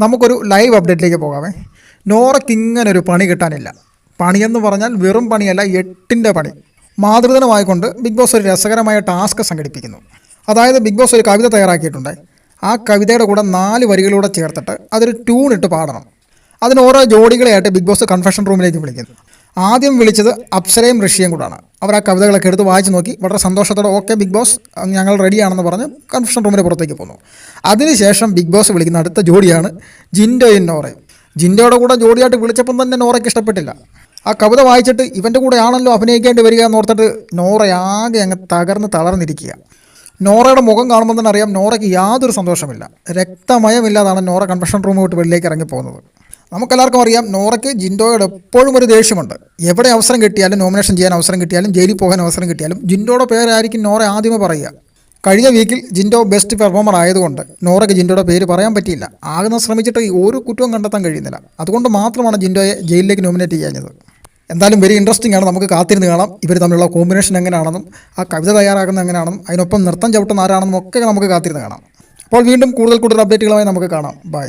നമുക്കൊരു ലൈവ് അപ്ഡേറ്റിലേക്ക് പോകാമേ നോറയ്ക്ക് ഇങ്ങനെ ഒരു പണി കിട്ടാനില്ല. പണിയെന്ന് പറഞ്ഞാൽ വെറും പണിയല്ല എട്ടിന്റെ പണി. മാതൃദിനമായിക്കൊണ്ട് ബിഗ് ബോസ് ഒരു രസകരമായ ടാസ്ക് സംഘടിപ്പിക്കുന്നു. അതായത് ബിഗ് ബോസ് ഒരു കവിത തയ്യാറാക്കിയിട്ടുണ്ട്. ആ കവിതയുടെ കൂടെ നാല് വരികളൂടെ ചേർത്തിട്ട് അതൊരു ട്യൂൺ ഇട്ട് പാടണം. അതിന് ഓരോ ജോഡികളെയായിട്ട് ബിഗ് ബോസ് കൺഫെഷൻ റൂമിലേക്ക് വിളിക്കുന്നു. ആദ്യം വിളിച്ചത് അപ്സരയും ഋഷിയും കൂടാണ്. അവർ ആ കവിതകളൊക്കെ എടുത്ത് വായിച്ച് നോക്കി. വളരെ സന്തോഷത്തോടെ ഓക്കെ ബിഗ് ബോസ് ഞങ്ങൾ റെഡിയാണെന്ന് പറഞ്ഞ് കൺഫ്യൂഷൻ റൂമിന് പുറത്തേക്ക് പോന്നു. അതിനുശേഷം ബിഗ് ബോസ് വിളിക്കുന്ന അടുത്ത ജോഡിയാണ് ജിൻഡോയും നോറയും. ജിൻഡോയുടെ കൂടെ ജോഡിയായിട്ട് വിളിച്ചപ്പം തന്നെ നോറയ്ക്ക് ഇഷ്ടപ്പെട്ടില്ല. ആ കവിത വായിച്ചിട്ട് ഇവന്റെ കൂടെ ആണല്ലോ അഭിനയിക്കേണ്ടി വരിക എന്ന് ഓർത്തിട്ട് നോറ ആകെ അങ്ങ് തകർന്ന് തളർന്നിരിക്കുക. നോറയുടെ മുഖം കാണുമ്പോൾ തന്നെ അറിയാം നോറയ്ക്ക് യാതൊരു സന്തോഷമില്ല. രക്തമയമില്ലാതാണ് നോറ കൺഫ്യൂഷൻ റൂം വിട്ട് വെളിയിലേക്ക് ഇറങ്ങി പോകുന്നത് നമുക്കെല്ലാവർക്കും അറിയാം നോറയ്ക്ക് ജിൻഡോയോട് എപ്പോഴും ഒരു ദേഷ്യമുണ്ട്. എവിടെ അവസരം കിട്ടിയാലും നോമിനേഷൻ ചെയ്യാൻ അവസരം കിട്ടിയാലും ജയിലിൽ പോകാൻ അവസരം കിട്ടിയാലും ജിൻഡോയുടെ പേരായിരിക്കും നോറ ആദ്യമേ പറയുക. കഴിഞ്ഞ വീക്കിൽ ജിൻഡോ ബെസ്റ്റ് പെർഫോമർ ആയതുകൊണ്ട് നോറയ്ക്ക് ജിൻഡോയുടെ പേര് പറയാൻ പറ്റിയില്ല. ആകുന്ന ശ്രമിച്ചിട്ട് ഒരു കുറ്റവും കണ്ടെത്താൻ കഴിയുന്നില്ല. അതുകൊണ്ട് മാത്രമാണ് ജിൻഡോയെ ജയിലിലേക്ക് നോമിനേറ്റ് ചെയ്യാഞ്ഞത്. എന്തായാലും വെരി ഇൻട്രസ്റ്റിംഗ് ആണ്. നമുക്ക് കാത്തിരുന്ന് കാണാം. ഇവർ തമ്മിലുള്ള കോമ്പിനേഷൻ എങ്ങനെയാണെന്നും ആ കവിത തയ്യാറാക്കുന്ന എങ്ങനെയാണെന്നും അതിനൊപ്പം നൃത്തം ചവിട്ടുന്ന ആരാണെന്നും ഒക്കെ നമുക്ക് കാത്തിരുന്ന് കാണാം. അപ്പോൾ വീണ്ടും കൂടുതൽ കൂടുതൽ അപ്ഡേറ്റുകളുമായി നമുക്ക് കാണാം. ബൈ